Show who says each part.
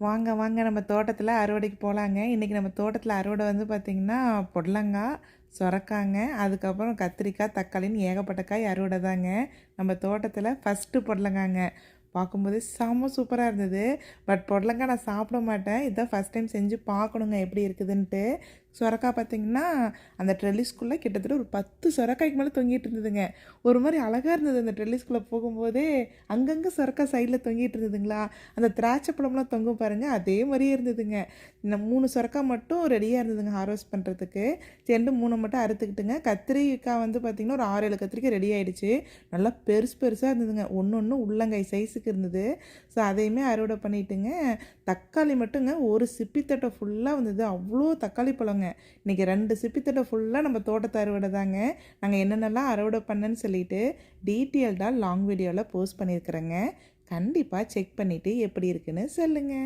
Speaker 1: வாங்க வாங்க நம்ம தோட்டத்தில் அறுவடைக்கு போகலாங்க இன்றைக்கி நம்ம தோட்டத்தில் அறுவடை வந்து பார்த்திங்கன்னா பொடலங்காய் சுரக்காங்க அதுக்கப்புறம் கத்திரிக்காய் தக்காளின்னு ஏகப்பட்ட காய் அறுவடை தாங்க. நம்ம தோட்டத்தில் ஃபஸ்ட்டு பொடலங்காங்க. பார்க்கும்போது செம்ம சூப்பராக இருந்தது. பட் பொடலங்காய் நான் சாப்பிட மாட்டேன். இதான் ஃபஸ்ட் டைம் செஞ்சு பார்க்கணுங்க எப்படி இருக்குதுன்ட்டு. சொரக்காய் பார்த்திங்கன்னா அந்த ட்ரெல்லிஸ்குள்ளே கிட்டத்தட்ட ஒரு பத்து சொரக்காய்க்கு மேலே தொங்கிட்டு இருந்ததுங்க. ஒரு மாதிரி அழகாக இருந்தது அந்த ட்ரெல்லிஸ்குள்ளே போகும்போதே. அங்கங்கே சொரக்காய் சைடில் தொங்கிட்டு இருந்ததுங்களா? அந்த திராட்சை பழம்லாம் தொங்கும் பாருங்கள் அதே மாதிரியே இருந்ததுங்க. இந்த மூணு சொரக்காய் மட்டும் ரெடியாக இருந்ததுங்க ஹார்வெஸ்ட் பண்ணுறதுக்கு ரெண்டு மூணு மட்டும் அறுத்துக்கிட்டுங்க. கத்திரிக்காய் வந்து பார்த்திங்கன்னா ஒரு ஆறு ஏழு கத்திரிக்காய் ரெடி ஆகிடுச்சு நல்லா பெருசு பெருசாக இருந்ததுங்க. ஒன்று ஒன்று உள்ளங்கை சைஸுக்கு இருந்தது. ஸோ அதையுமே அறுவடை பண்ணிட்டுங்க. தக்காளி மட்டுங்க ஒரு சிப்பித்தட்டை ஃபுல்லாக வந்தது. அவ்வளோ தக்காளி பழங்க. இன்றைக்கி ரெண்டு சிப்பித்தட்டை ஃபுல்லாக நம்ம தோட்டத்தை அறுவடை தாங்க. நாங்கள் என்னென்னலாம் அறுவடை பண்ணேன்னு சொல்லிட்டு டீட்டெயில்டாக லாங் வீடியோவில் போஸ்ட் பண்ணியிருக்கிறேங்க. கண்டிப்பாக செக் பண்ணிவிட்டு எப்படி இருக்குன்னு சொல்லுங்கள்